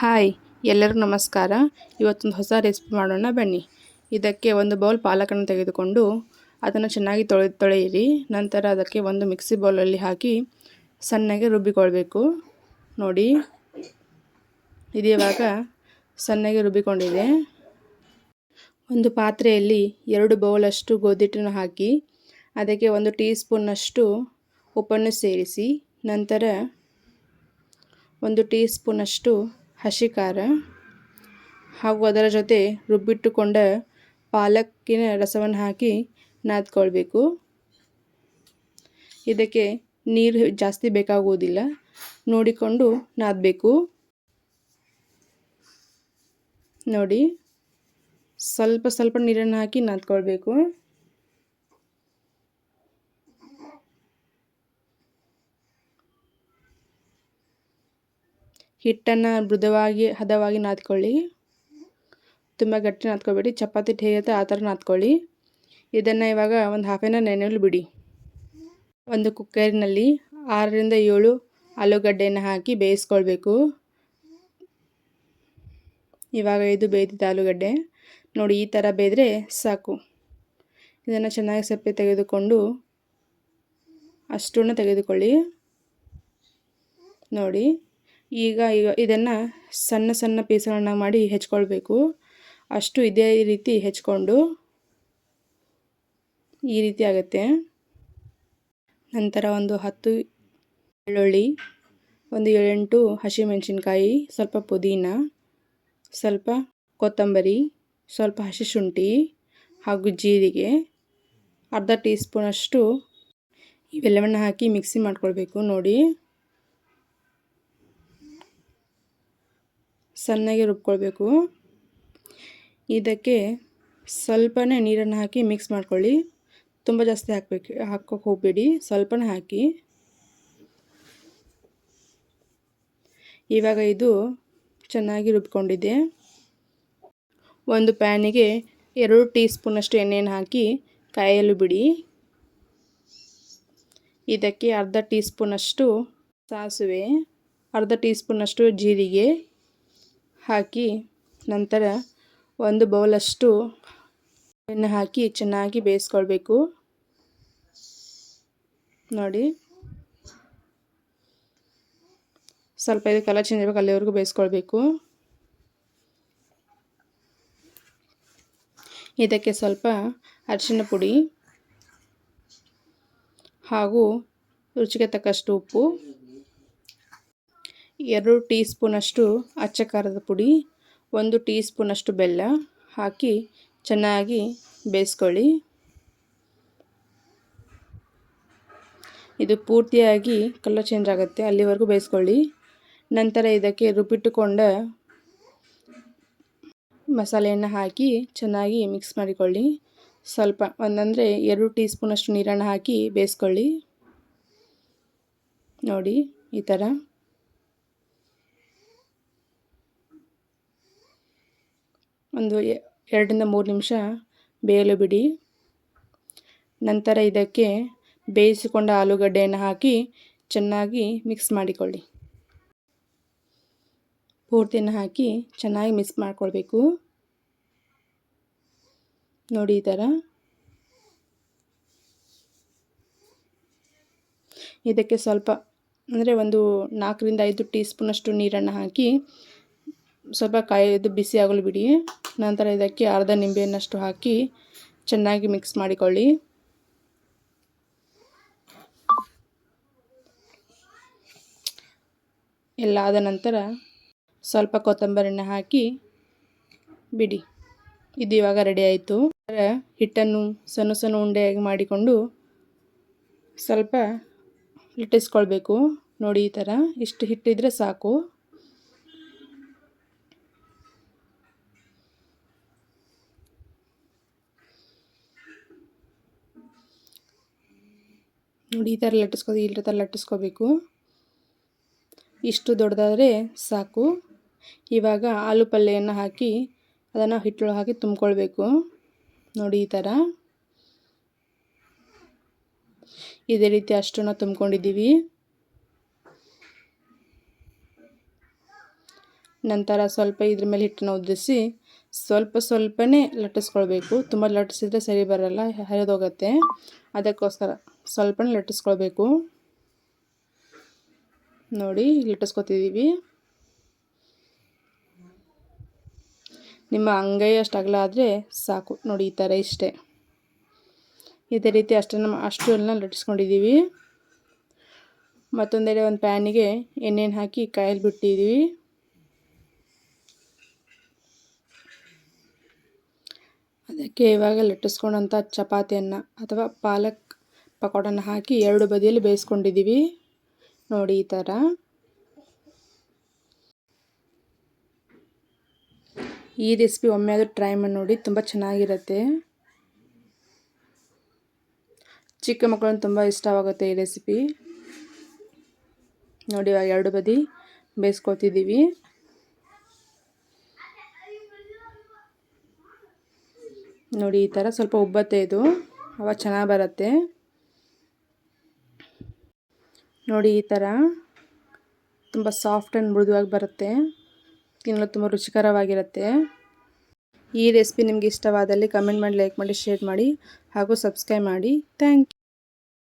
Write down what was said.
Hi, ಎಲ್ಲರಿಗೂ ನಮಸ್ಕಾರ. ಇವತ್ತೊಂದು ಹೊಸ ರೆಸಿಪಿ ಮಾಡೋಣ ಬನ್ನಿ. ಇದಕ್ಕೆ ಒಂದು ಬೌಲ್ ಪಾಲಕನ್ನು ತೆಗೆದುಕೊಂಡು ಅದನ್ನು ಚೆನ್ನಾಗಿ ತೊಳೆ, ತೊಳೆಯಿರಿ. ನಂತರ ಅದಕ್ಕೆ ಒಂದು ಮಿಕ್ಸಿ ಬೌಲಲ್ಲಿ ಹಾಕಿ ಸಣ್ಣಗೆ ರುಬ್ಬಿಕೊಳ್ಬೇಕು. ನೋಡಿ ಇದು ಸಣ್ಣಗೆ ರುಬ್ಬಿಕೊಂಡಿದೆ. ಒಂದು ಪಾತ್ರೆಯಲ್ಲಿ ಎರಡು ಬೌಲಷ್ಟು ಗೋಧಿಟ್ಟನ್ನು ಹಾಕಿ ಅದಕ್ಕೆ ಒಂದು ಟೀ ಸ್ಪೂನ್ನಷ್ಟು ಉಪ್ಪನ್ನು ಸೇರಿಸಿ, ನಂತರ ಒಂದು ಟೀ ಸ್ಪೂನಷ್ಟು ಹಸಿ ಖಾರ ಹಾಗೂ ಅದರ ಜೊತೆ ರುಬ್ಬಿಟ್ಟುಕೊಂಡ ಪಾಲಕ್ಕಿನ ರಸವನ್ನು ಹಾಕಿ ನಾದ್ಕೊಳ್ಬೇಕು. ಇದಕ್ಕೆ ನೀರು ಜಾಸ್ತಿ ಬೇಕಾಗುವುದಿಲ್ಲ. ನೋಡಿಕೊಂಡು ನಾದಬೇಕು. ನೋಡಿ, ಸ್ವಲ್ಪ ಸ್ವಲ್ಪ ನೀರನ್ನು ಹಾಕಿ ನಾದ್ಕೊಳ್ಬೇಕು. ಹಿಟ್ಟನ್ನು ಮೃದುವಾಗಿ, ಹದವಾಗಿ ನಾದ್ಕೊಳ್ಳಿ. ತುಂಬ ಗಟ್ಟಿ ನಾದ್ಕೊಬೇಡಿ. ಚಪಾತಿ ಹೇಗಿರುತ್ತೆ ಆ ಥರ ನಾದ್ಕೊಳ್ಳಿ. ಇದನ್ನು ಇವಾಗ ಒಂದು ಹಾಫ್ ಎನ್ ಅವರ್ ನೆನೆಯಲು ಬಿಡಿ. ಒಂದು ಕುಕ್ಕರ್ನಲ್ಲಿ ಆರರಿಂದ ಏಳು ಆಲೂಗಡ್ಡೆಯನ್ನು ಹಾಕಿ ಬೇಯಿಸ್ಕೊಳ್ಬೇಕು. ಇವಾಗ ಇದು ಬೇಯ್ದಿದ್ದ ಆಲೂಗಡ್ಡೆ. ನೋಡಿ, ಈ ಥರ ಬೇಯ್ದರೆ ಸಾಕು. ಇದನ್ನು ಚೆನ್ನಾಗಿ ಸಪ್ಪೆ ತೆಗೆದುಕೊಂಡು ಅಷ್ಟನ್ನು ತೆಗೆದುಕೊಳ್ಳಿ. ನೋಡಿ ಈಗ ಈಗ ಇದನ್ನು ಸಣ್ಣ ಸಣ್ಣ ಪೀಸ್ಗಳನ್ನ ಮಾಡಿ ಹೆಚ್ಕೊಳ್ಬೇಕು. ಅಷ್ಟು ಇದೇ ರೀತಿ ಹೆಚ್ಕೊಂಡು ಈ ರೀತಿ ಆಗುತ್ತೆ. ನಂತರ ಒಂದು ಹತ್ತು ಬೆಳ್ಳುಳ್ಳಿ ಒಂದು ಏಳೆಂಟು ಹಸಿಮೆಣಸಿನ್ಕಾಯಿ, ಸ್ವಲ್ಪ ಪುದೀನ, ಸ್ವಲ್ಪ ಕೊತ್ತಂಬರಿ, ಸ್ವಲ್ಪ ಹಸಿ ಶುಂಠಿ ಹಾಗೂ ಜೀರಿಗೆ, ಅರ್ಧ ಟೀ ಸ್ಪೂನಷ್ಟು ಇವೆಲ್ಲವನ್ನು ಹಾಕಿ ಮಿಕ್ಸಿ ಮಾಡ್ಕೊಳ್ಬೇಕು ನೋಡಿ. ಸಣ್ಣಗೆ ರುಬ್ಕೊಳ್ಬೇಕು. ಇದಕ್ಕೆ ಸ್ವಲ್ಪನೇ ನೀರನ್ನು ಹಾಕಿ ಮಿಕ್ಸ್ ಮಾಡ್ಕೊಳ್ಳಿ. ತುಂಬ ಜಾಸ್ತಿ ಹಾಕಬೇಕು, ಹಾಕೋಕೆ ಹೋಗಬೇಡಿ. ಸ್ವಲ್ಪನೇ ಹಾಕಿ. ಇವಾಗ ಇದು ಚೆನ್ನಾಗಿ ರುಬ್ಕೊಂಡಿದೆ ಒಂದು ಪ್ಯಾನಿಗೆ ಎರಡು ಟೀ ಸ್ಪೂನಷ್ಟು ಎಣ್ಣೆಯನ್ನು ಹಾಕಿ ಕಾಯಲು ಬಿಡಿ. ಇದಕ್ಕೆ ಅರ್ಧ ಟೀ ಸ್ಪೂನಷ್ಟು ಸಾಸಿವೆ, ಅರ್ಧ ಟೀ ಸ್ಪೂನಷ್ಟು ಜೀರಿಗೆ ಹಾಕಿ ನಂತರ ಒಂದು ಬೌಲಷ್ಟು ಎಣ್ಣೆ ಹಾಕಿ ಚೆನ್ನಾಗಿ ಬೇಯಿಸ್ಕೊಳ್ಬೇಕು. ನೋಡಿ. ಸ್ವಲ್ಪ ಇದು ಕಲರ್ ಚೇಂಜ್ ಆಗಬೇಕು, ಅಲ್ಲಿವರೆಗೂ ಬೇಯಿಸ್ಕೊಳ್ಬೇಕು. ಇದಕ್ಕೆ ಸ್ವಲ್ಪ ಅರಿಶಿನ ಪುಡಿ ಹಾಗೂ ರುಚಿಗೆ ತಕ್ಕಷ್ಟು ಉಪ್ಪು. ಎರಡು ಟೀ ಸ್ಪೂನಷ್ಟು ಅಚ್ಚ ಖಾರದ ಪುಡಿ, ಒಂದು ಟೀ ಸ್ಪೂನಷ್ಟು ಬೆಲ್ಲ ಹಾಕಿ ಚೆನ್ನಾಗಿ ಬೇಯಿಸ್ಕೊಳ್ಳಿ. ಇದು ಪೂರ್ತಿಯಾಗಿ ಕಲರ್ ಚೇಂಜ್ ಆಗುತ್ತೆ, ಅಲ್ಲಿವರೆಗೂ ಬೇಯಿಸ್ಕೊಳ್ಳಿ. ನಂತರ ಇದಕ್ಕೆ ರುಬ್ಬಿಟ್ಟುಕೊಂಡ ಮಸಾಲೆಯನ್ನು ಹಾಕಿ ಚೆನ್ನಾಗಿ ಮಿಕ್ಸ್ ಮಾಡಿಕೊಳ್ಳಿ. ಸ್ವಲ್ಪ, ಒಂದಂದರೆ ಎರಡು ಟೀ ಸ್ಪೂನಷ್ಟು ನೀರನ್ನು ಹಾಕಿ ಬೇಯಿಸ್ಕೊಳ್ಳಿ. ನೋಡಿ, ಈ ಥರ. ಒಂದು ಎರಡರಿಂದ ಮೂರು ನಿಮಿಷ ಬೇಯಲು ಬಿಡಿ. ನಂತರ ಇದಕ್ಕೆ ಬೇಯಿಸಿಕೊಂಡ ಆಲೂಗಡ್ಡೆಯನ್ನು ಹಾಕಿ ಚೆನ್ನಾಗಿ ಮಿಕ್ಸ್ ಮಾಡಿಕೊಳ್ಳಿ. ಪೂರ್ತಿಯನ್ನು ಹಾಕಿ ಚೆನ್ನಾಗಿ ಮಿಕ್ಸ್ ಮಾಡಿಕೊಳ್ಬೇಕು. ನೋಡಿ ಈ ಥರ. ಇದಕ್ಕೆ ಸ್ವಲ್ಪ, ಅಂದರೆ ಒಂದು ನಾಲ್ಕರಿಂದ ಐದು ಟೀ ಸ್ಪೂನಷ್ಟು ನೀರನ್ನು ಹಾಕಿ ಸ್ವಲ್ಪ ಕಾಯೋದು ಬಿಸಿ ಆಗಲು ಬಿಡಿ. ನಂತರ ಇದಕ್ಕೆ ಅರ್ಧ ನಿಂಬೆಯನ್ನಷ್ಟು ಹಾಕಿ ಚೆನ್ನಾಗಿ ಮಿಕ್ಸ್ ಮಾಡಿಕೊಳ್ಳಿ. ಎಲ್ಲ ಆದ ನಂತರ ಸ್ವಲ್ಪ ಕೊತ್ತಂಬರಿನ ಹಾಕಿ ಬಿಡಿ. ಇದು ಇವಾಗ ರೆಡಿ ಆಯಿತು. ಹಿಟ್ಟನ್ನು ಸಣ್ಣ ಸಣ್ಣ ಉಂಡೆಯಾಗಿ ಮಾಡಿಕೊಂಡು ಸ್ವಲ್ಪ ಲಟ್ಟಿಸ್ಕೊಳ್ಬೇಕು. ನೋಡಿ ಈ ಥರ ಇಷ್ಟು ಹಿಟ್ಟಿದ್ರೆ ಸಾಕು. ನೋಡಿ, ಈ ಥರ ಲಟ್ಟಿಸ್ಕೊ ಈ ಥರ ಲಟ್ಟಿಸ್ಕೋಬೇಕು. ಇಷ್ಟು ದೊಡ್ಡದಾದರೆ ಸಾಕು. ಇವಾಗ ಆಲೂ ಪಲ್ಯವನ್ನು ಹಾಕಿ ಅದನ್ನು ಹಿಟ್ಟೊಳಗೆ ಹಾಕಿ ತುಂಬ್ಕೊಳ್ಬೇಕು. ನೋಡಿ, ಈ ಥರ. ಇದೇ ರೀತಿ ಅಷ್ಟನ್ನು ತುಂಬ್ಕೊಂಡಿದ್ದೀವಿ. ನಂತರ ಸ್ವಲ್ಪ ಇದ್ರ ಮೇಲೆ ಹಿಟ್ಟನ್ನು ಉದ್ದಿಸಿ ಸ್ವಲ್ಪ ಸ್ವಲ್ಪನೇ ಲಟ್ಟಿಸ್ಕೊಳ್ಬೇಕು. ತುಂಬ ಲಟ್ಟಿಸಿದ್ರೆ ಸರಿ ಬರಲ್ಲ, ಹರಿದೋಗತ್ತೆ. ಅದಕ್ಕೋಸ್ಕರ ಸ್ವಲ್ಪನೇ ಲಟ್ಟಿಸ್ಕೊಳ್ಬೇಕು. ನೋಡಿ ಲಟ್ಟಿಸ್ಕೊತಿದ್ದೀವಿ ನಿಮ್ಮ ಅಂಗೈಯಷ್ಟು ಅಗಲ ಆದರೆ ಸಾಕು. ನೋಡಿ, ಈ ಥರ ಇಷ್ಟೇ. ಇದೇ ರೀತಿ ಅಷ್ಟನ್ನು ಅಷ್ಟು ಎಲ್ಲ ಲಟ್ಟಿಸ್ಕೊಂಡಿದ್ದೀವಿ ಮತ್ತೊಂದೆಡೆ ಒಂದು ಪ್ಯಾನಿಗೆ ಎಣ್ಣೆನ ಹಾಕಿ ಕಾಯಲ್ಲಿ ಬಿಟ್ಟಿದ್ದೀವಿ ಅದಕ್ಕೆ ಇವಾಗ ಲಟ್ಟಿಸ್ಕೊಂಡಂಥ ಚಪಾತಿಯನ್ನು ಅಥವಾ ಪಾಲಕ್ ಪಕೋಡನ ಹಾಕಿ ಎರಡು ಬದಿಯಲ್ಲಿ ಬೇಯಿಸ್ಕೊಂಡಿದ್ದೀವಿ. ನೋಡಿ ಈ ಥರ. ಈ ರೆಸಿಪಿ ಒಮ್ಮೆ ಆದರೂ ಟ್ರೈ ಮಾಡಿ ನೋಡಿ, ತುಂಬ ಚೆನ್ನಾಗಿರುತ್ತೆ. ಚಿಕ್ಕ ಮಕ್ಕಳನ್ನು ತುಂಬ ಇಷ್ಟವಾಗುತ್ತೆ ಈ ರೆಸಿಪಿ. ನೋಡಿ ಇವಾಗ ಎರಡು ಬದಿ ಬೇಯಿಸ್ಕೊತಿದ್ದೀವಿ. ನೋಡಿ, ಈ ಥರ ಸ್ವಲ್ಪ ಉಬ್ಬತ್ತೆ ಇದು. ಅವಾಗ ಚೆನ್ನಾಗಿ ಬರುತ್ತೆ. ನೋಡಿ, ಈ ಥರ ತುಂಬ ಸಾಫ್ಟ್ ಆ್ಯಂಡ್ ಮೃದುವಾಗಿ ಬರುತ್ತೆ. ತಿನ್ನಲು ತುಂಬ ರುಚಿಕರವಾಗಿರುತ್ತೆ. ಈ ರೆಸಿಪಿ ನಿಮಗೆ ಇಷ್ಟವಾದಲ್ಲಿ ಕಮೆಂಟ್ ಮಾಡಿ ಲೈಕ್ ಮಾಡಿ ಶೇರ್ ಮಾಡಿ, ಹಾಗೂ ಸಬ್ಸ್ಕ್ರೈಬ್ ಮಾಡಿ. ಥ್ಯಾಂಕ್